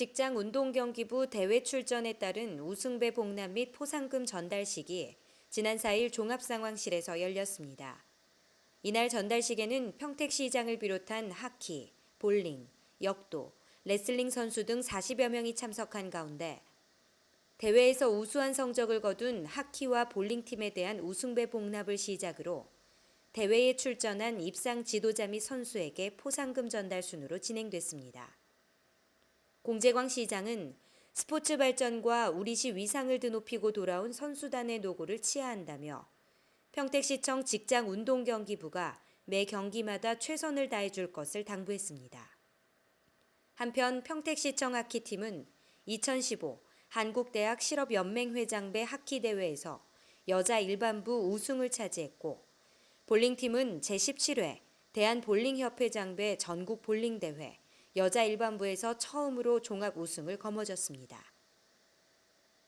직장 운동 경기부 대회 출전에 따른 우승배 복남 및 포상금 전달식이 지난 4일 종합상황실에서 열렸습니다. 이날 전달식에는 평택시장을 비롯한 하키, 볼링, 역도, 레슬링 선수 등 40여 명이 참석한 가운데 대회에서 우수한 성적을 거둔 하키와 볼링팀에 대한 우승배 복납을 시작으로 대회에 출전한 입상 지도자 및 선수에게 포상금 전달 순으로 진행됐습니다. 공재광 시장은 스포츠 발전과 우리시 위상을 드높이고 돌아온 선수단의 노고를 치하한다며 평택시청 직장운동경기부가 매 경기마다 최선을 다해줄 것을 당부했습니다. 한편 평택시청 하키팀은 2015 한국대학 실업연맹회장배 하키대회에서 여자 일반부 우승을 차지했고 볼링팀은 제17회 대한볼링협회장배 전국볼링대회 여자 일반부에서 처음으로 종합 우승을 거머쥐었습니다.